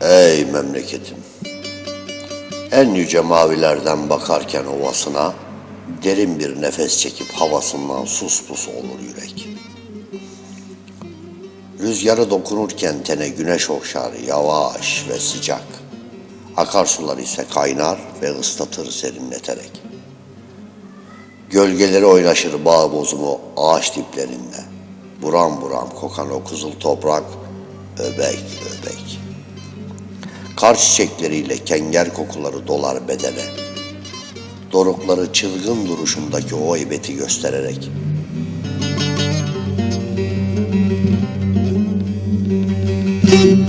Ey memleketim! En yüce mavilerden bakarken ovasına, derin bir nefes çekip havasından sus pus olur yürek. Rüzgarı dokunurken tene güneş okşar yavaş ve sıcak. Akarsular ise kaynar ve ıslatır serinleterek. Gölgeleri oynaşır bağ bozumu ağaç diplerinde. Buram buram kokan o kızıl toprak öbek öbek. Kar çiçekleriyle kenger kokuları dolar bedene. Dorukları çılgın duruşundaki o heybeti göstererek. Dağa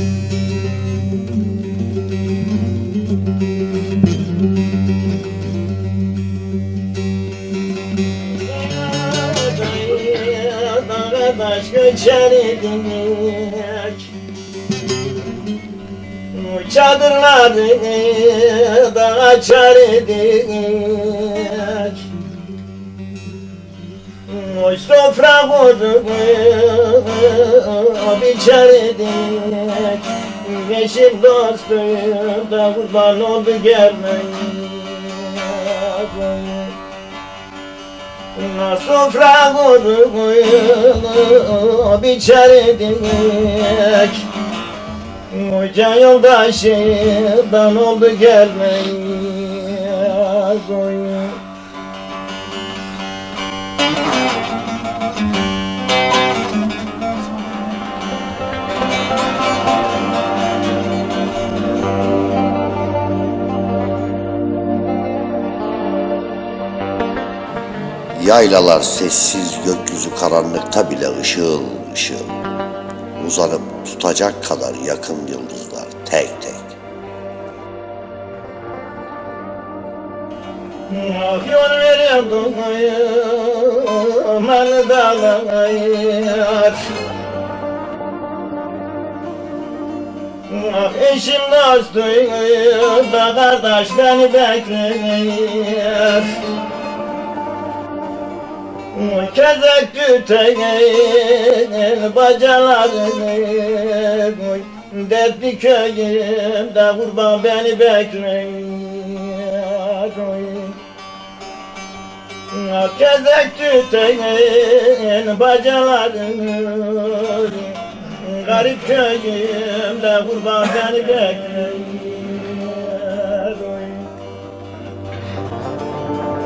göçer idik Çadırları da açar idik Oy sofra kurduk biçer idik Yeşil dostum da kurban oldu gelmeyin Sofra kurduk biçerdik Hoca yoldaşından oldu gelmeyiz oy. Yaylalar sessiz, gökyüzü karanlıkta bile ışıl ışıl. Uzanıp tutacak kadar yakın yıldızlar tek tek. Yol veriyordum Malı dağlar Ah eşim dostum kardeş beni bekler Kezek tüteyin bacalarını Dertli köyümde kurban beni bekler Kezek tüteyin bacalarını Garip köyümde kurban beni bekler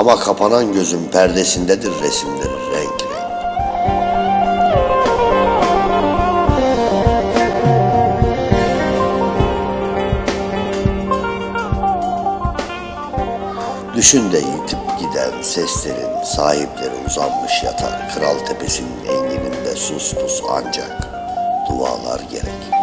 Ama kapanan gözün perdesindedir resimleri renk renk. Düşün de yitip giden seslerin sahipleri uzanmış yatar. Kral tepesinin engininde sus pus ancak dualar gerek.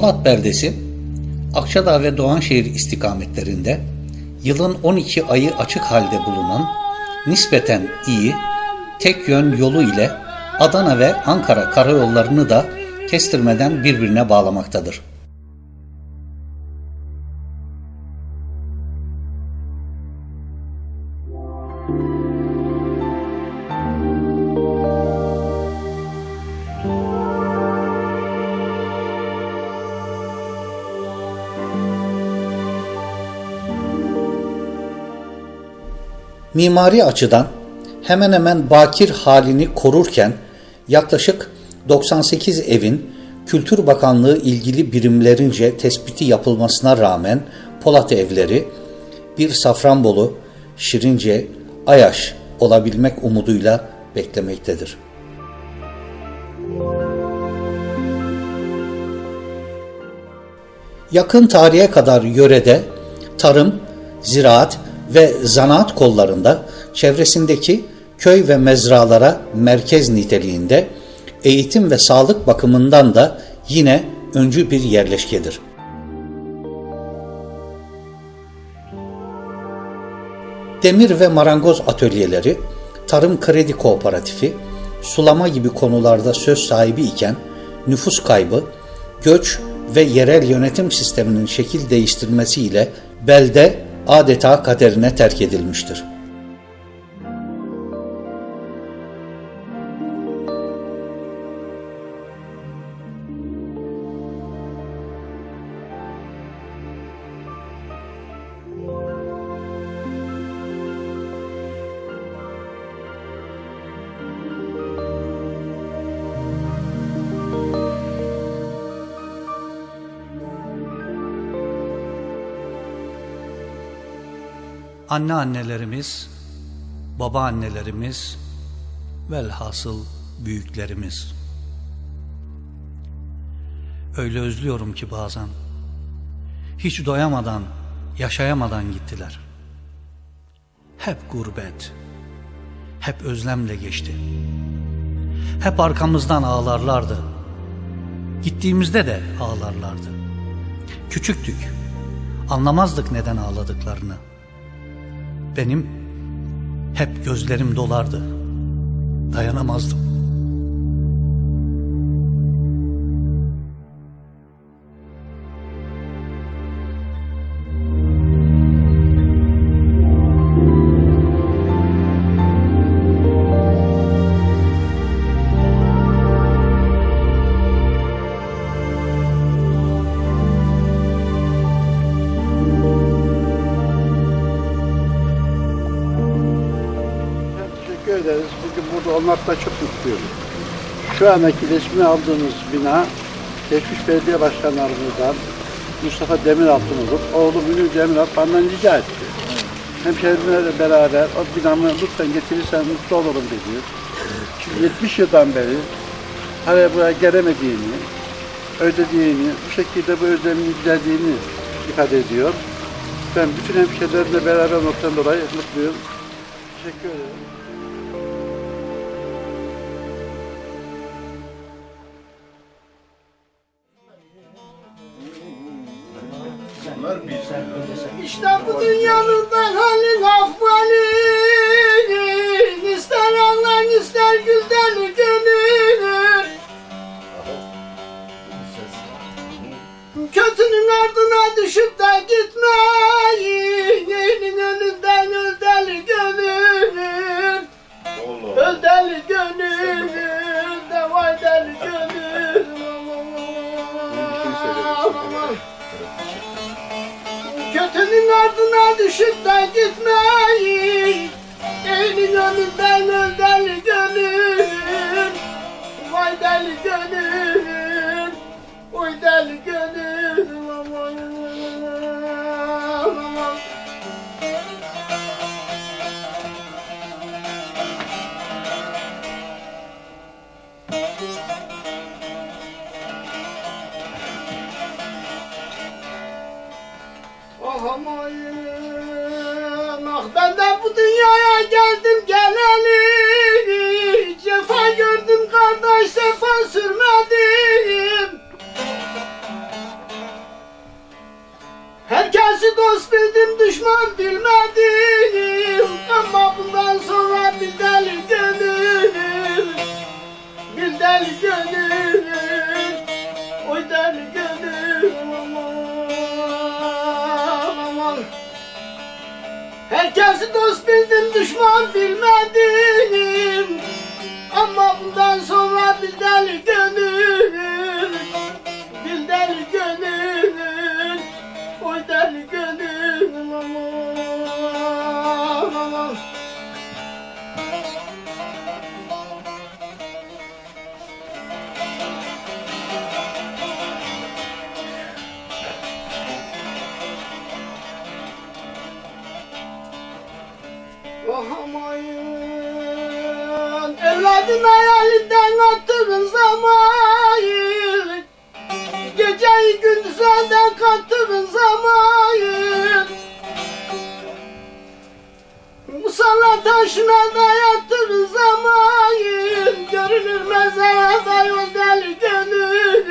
Polat perdesi Akçadağ ve Doğanşehir istikametlerinde yılın 12 ayı açık halde bulunan nispeten iyi tek yön yolu ile Adana ve Ankara karayollarını da kestirmeden birbirine bağlamaktadır. Mimari açıdan hemen hemen bakir halini korurken yaklaşık 98 evin Kültür Bakanlığı ilgili birimlerince tespiti yapılmasına rağmen Polat evleri bir Safranbolu, Şirince, Ayaş olabilmek umuduyla beklemektedir. Yakın tarihe kadar yörede tarım, ziraat ve zanaat kollarında çevresindeki köy ve mezralara merkez niteliğinde eğitim ve sağlık bakımından da yine öncü bir yerleşkedir. Demir ve marangoz atölyeleri, tarım kredi kooperatifi, sulama gibi konularda söz sahibi iken nüfus kaybı, göç ve yerel yönetim sisteminin şekil değiştirmesiyle belde adeta kaderine terk edilmiştir. Anneannelerimiz, babaannelerimiz, velhasıl büyüklerimiz. Öyle özlüyorum ki bazen. Hiç doyamadan, yaşayamadan gittiler. Hep gurbet, hep özlemle geçti. Hep arkamızdan ağlarlardı. Gittiğimizde de ağlarlardı. Küçüktük. Anlamazdık neden ağladıklarını. Benim hep gözlerim dolardı. Dayanamazdım. Şu andaki resmini aldığımız bina geçmiş belediye başkanlarımızdan Mustafa Demiraltı'nın oğlu Münir Demiraltı benden rica etti. Hemşehrilerle beraber o binamı lütfen getirirsen mutlu olurum dedi. Şimdi 70 yıldan beri hala buraya gelemediğini, ödediğini, bu şekilde bu özlemin giderdiğini ifade ediyor. Ben bütün hemşehrilerimle beraber olmaktan dolayı mutluyum. Teşekkür ederim. Dünyanın da halin ahvali İster ağlan ister gülden gönül. Kötünün ardına düşüp de gitmeyin. İyinin önünden öl deli gönül Öl deli gönül ardına düşüp de gitmeyin Elin önünden öl Ah amayın ah ben de bu dünyaya geldim geleli. Cefa gördüm kardeş sefa sürmedim. Dost bildim düşman bilmedim. Ama bundan sonra bir deli gönül Bir deli gönül Herkesi dost bildim düşman bilmedim. Ama bundan Musalla taşına dayattığın zaman Görünür mezara yol deli gönül.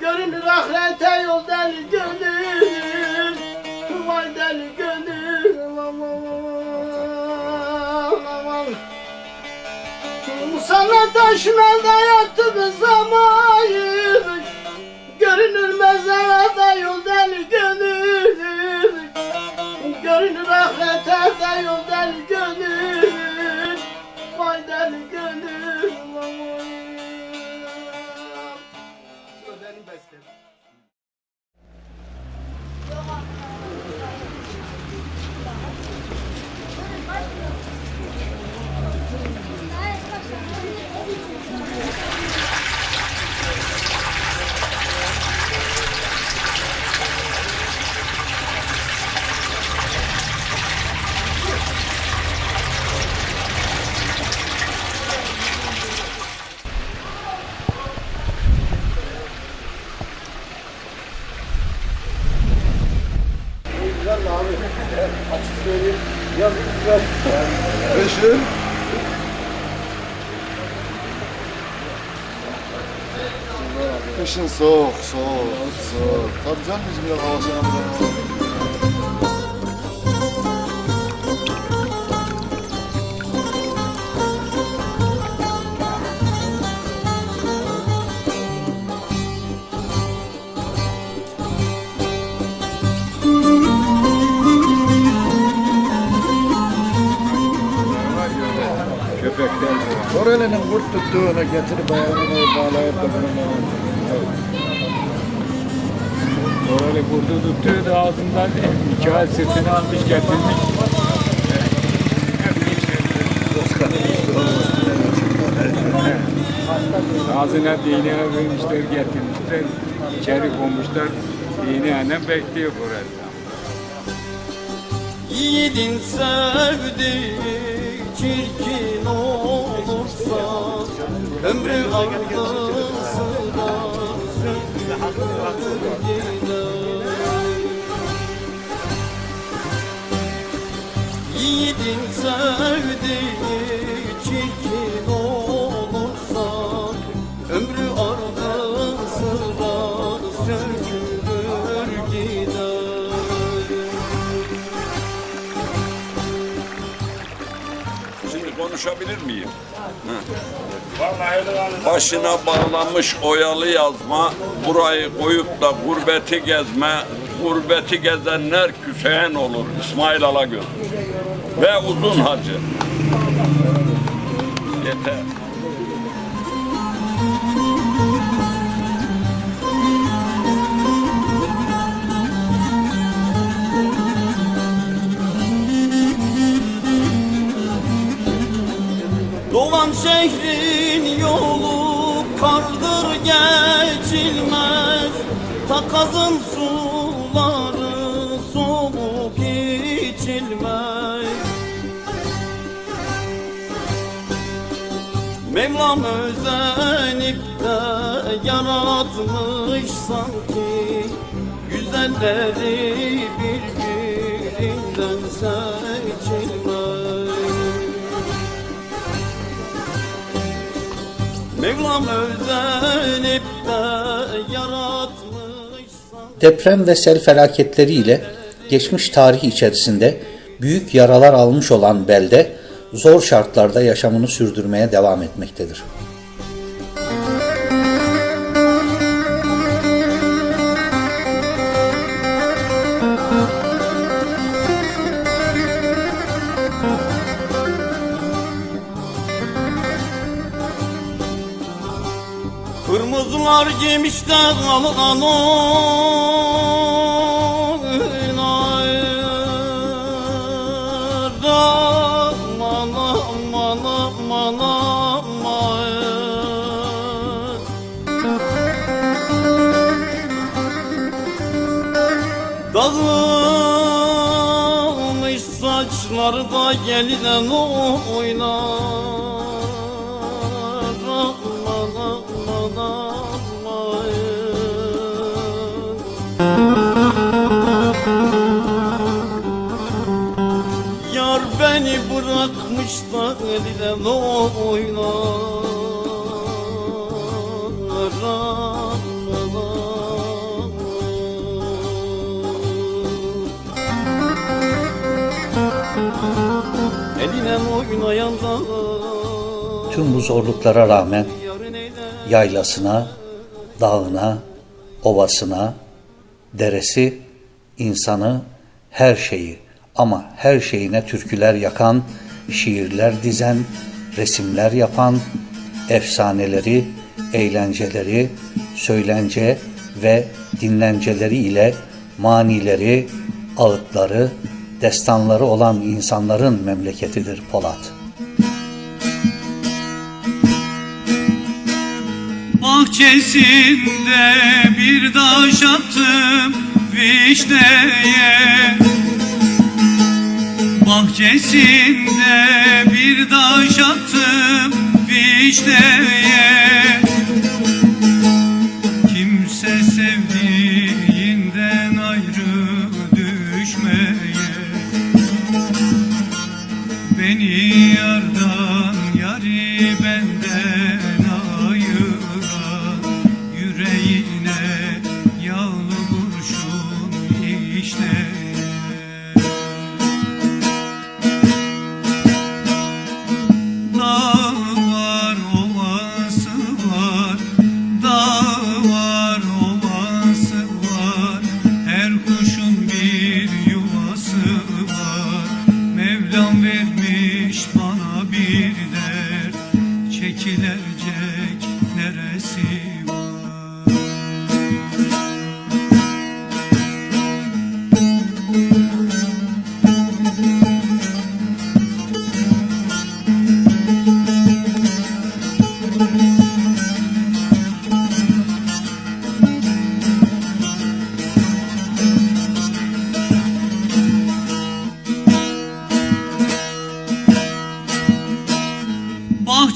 Görünür ahirete yol deli gönül. Vay deli gönül. Musalla taşına dayattığın zaman Görünür mezara yol ahirete de yol deli gönül Vay deli gönül Bu da benim bestem. Kışın Kışın soğuk, soğuk, soğuk. Tabii canım bizim ya havasına Oralının kurt tuttuğunu getirip ayağını bağlayıp da bunu Oralı kurdu tuttuğu da ağzından ay sırtını almış getirmiş. Ağzına değneğe vermişler getirmişler. İçeri konmuşlar. Değneğinden bekliyor burada. Yiğidin sevdiği çirkin olursa Ömrü arkasına sürür gider. Yiğidin sevdiği çirkin Başına bağlanmış oyalı yazma, burayı koyup da gurbeti gezme, gurbeti gezenler küfeyen olur İsmail Alagöz. Ve uzun hacı. Yeter. Doğan şehrin yolu kardır geçilmez. Takazın suları soğuk içilmez. Mevlam özenip de yaratmış sanki. Güzelleri birbirinden seçilmez Mevlam özenip de yaratmış sanki Deprem ve sel felaketleriyle geçmiş tarih içerisinde büyük yaralar almış olan belde zor şartlarda yaşamını sürdürmeye devam etmektedir. Giymiş de kalan oynar Aman aman aman aman Dağılmış saçları da gelinen oynar da elinden oynar Tüm bu zorluklara rağmen yaylasına, dağına, ovasına, deresi, insanı, her şeyi ama her şeyine türküler yakan, şiirler dizen, resimler yapan, efsaneleri, eğlenceleri, söylence ve dinlenceleri ile manileri, ağıtları, destanları olan insanların memleketidir Polat. Bahçesinde bir taş attım vişneye Bahçesinde bir taş attım vişneye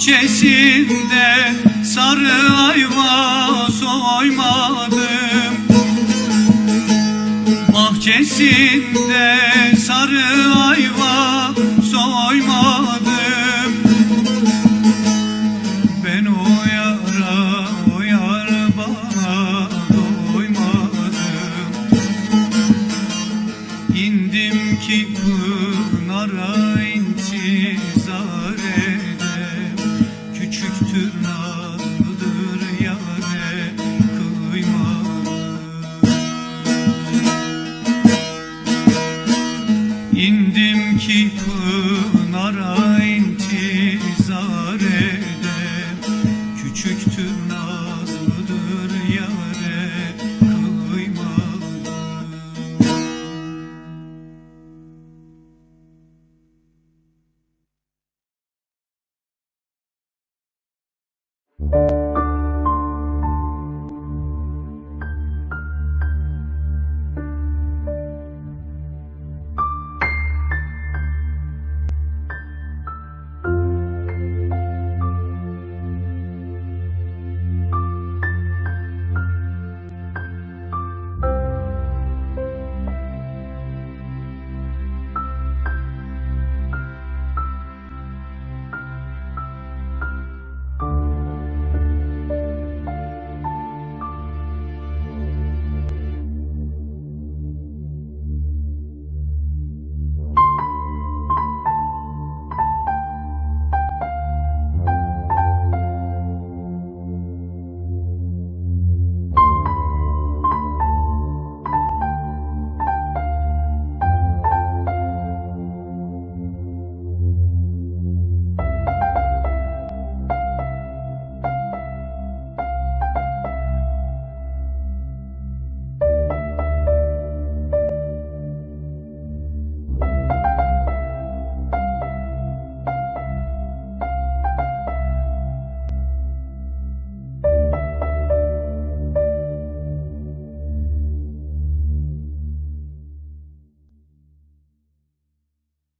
Bahçesinde sarı ayva soymadım. Bahçesinde sarı ayva